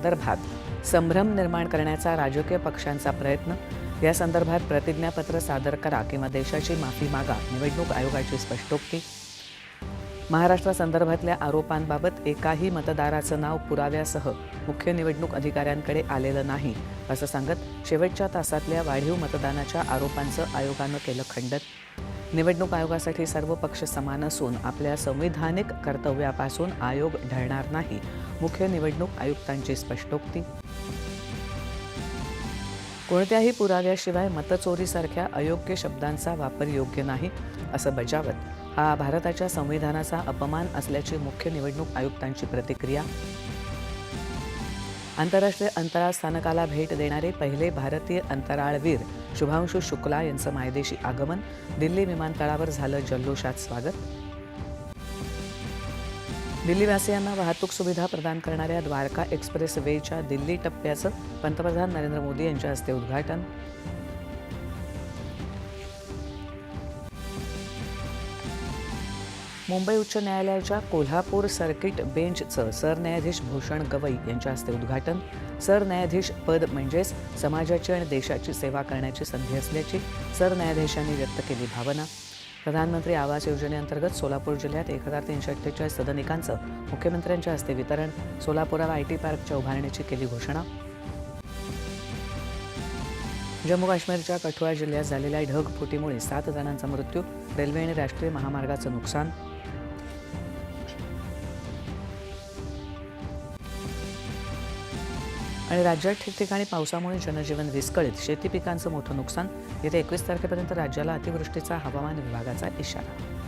संदर्भात संभ्रम निर्माण करण्याचा राजकीय पक्षांचा प्रयत्न. या संदर्भात प्रतिज्ञापत्र सादर करा किंवा देशाची माफी मागा. निवडणूक आयोगाची स्पष्टोक्ती. महाराष्ट्रासंदर्भातल्या आरोपांबाबत एकाही मतदाराचं नाव पुराव्यासह मुख्य निवडणूक अधिकाऱ्यांकडे आलेलं नाही असं सांगत शेवटच्या तासातल्या वाढीव मतदानाच्या आरोपांचं आयोगानं केलं खंडन. निवडणूक आयोगासाठी सर्व पक्ष समान असून आपल्या संविधानिक कर्तव्यापासून आयोग ढळणार नाही. मुख्य निवडणूक आयुक्तांची स्पष्टोक्ती. कोणत्याही पुराव्याशिवाय मतचोरीसारख्या अयोग्य शब्दांचा वापर योग्य नाही असं बजावत. हा भारताच्या संविधानाचा अपमान असल्याची मुख्य निवडणूक आयुक्तांची प्रतिक्रिया. आंतरराष्ट्रीय अंतराळ स्थानकाला भेट देणारे पहिले भारतीय अंतराळवीर शुभांशु शुक्ला यांचं मायदेशी आगमन दिल्ली विमानतळावर झालं जल्लोषात स्वागत. दिल्लीवासियांना वाहतूक सुविधा प्रदान करणाऱ्या द्वारका एक्सप्रेस वेच्या दिल्ली टप्प्याचं पंतप्रधान नरेंद्र मोदी यांच्या हस्ते उद्घाटन. मुंबई उच्च न्यायालयाच्या कोल्हापूर सर्किट बेंचचं सरन्यायाधीश भूषण गवई यांच्या हस्ते उद्घाटन. सरन्यायाधीश पद म्हणजेच समाजाची आणि देशाची सेवा करण्याची संधी असल्याची सरन्यायाधीशांनी व्यक्त केली भावना. प्रधानमंत्री आवास योजनेअंतर्गत सोलापूर जिल्ह्यात एक हजार तीनशे अठ्ठेचाळीस सदनिकांचं मुख्यमंत्र्यांच्या हस्ते वितरण सोलापुराला आय टी पार्कच्या उभारणीची केली घोषणा. जम्मू काश्मीरच्या कठुआ जिल्ह्यात झालेल्या ढगफुटीमुळे सात जणांचा मृत्यू रेल्वे आणि राष्ट्रीय महामार्गाचं नुकसान आणि राज्यात ठिकठिकाणी पावसामुळे जनजीवन विस्कळीत. शेती पिकांचं मोठं नुकसान येत्या एकवीस तारखेपर्यंत राज्याला अतिवृष्टीचा हवामान विभागाचा इशारा